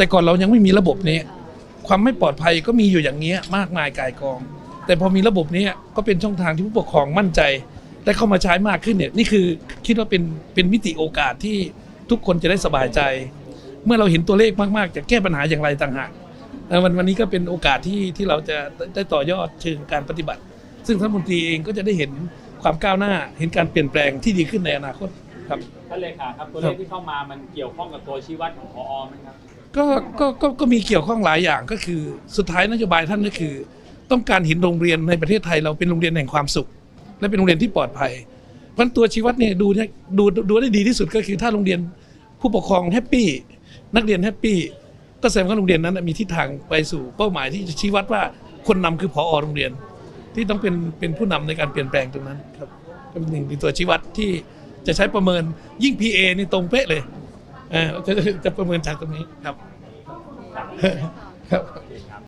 แต่ก่อนเรายังไม่มีระบบนี้ ความไม่ปลอดภัยก็มีอยู่อย่างเงี้มากมายกายกอง แต่พอมีระบบนี้ก็เป็นช่องทางที่ผู้ปกครองมั่นใจและเข้ามาใช้มากขึ้นเนี่ยนี่คือคิดว่าเป็นเป็นมิติโอกาสที่ทุกคนจะได้สบายใจ เมื่อเราเห็นตัวเลขมากๆ จะแก้ปัญหาอย่างไรต่างหากวันวันนี้ก็เป็นโอกาสที่ที่เราจะได้ต่อยอดเชิงการปฏิบัติ ซึ่งท่านมนตรีเองก็จะได้เห็นความก้าวหน้าเห็นการเปลี่ยนแปลงที่ดีขึ้นในอนาคตครับท่านเลขาครับตัวเลขที่เข้ามามันเกี่ยวข้องกับตัวชี้วัดของพอไหมครับ ก็ก็ก็ก็มีเกี่ยวข้องหลายอย่างก็คือสุดท้ายนโยบายท่านก็คือ ต้องการเห็นโรงเรียนในประเทศไทยเราเป็นโรงเรียนแห่งความสุข และเป็นโรงเรียนที่ปลอดภัย เพราะฉะนั้นตัวชี้วัดเนี่ยดูเนี่ยดูดูได้ดีที่สุดก็คือถ้าโรงเรียนผู้ปกครองแฮปปี้นักเรียนแฮปปี้ก็แสดงว่าโรงเรียนนั้นมีทิศทางไปสู่เป้าหมายที่จะชี้วัดว่าคนนำคือพอโรงเรียน ที่ต้องเป็นเป็นผู้นำในการเปลี่ยนแปลงตรงนั้นครับก็เป็นหนึ่งในตัวชี้วัดที่จะใช้ประเมินยิ่ง PA นี่ตรงเป๊ะเลย จะจะประเมินจากตรงนี้ครับ ครับ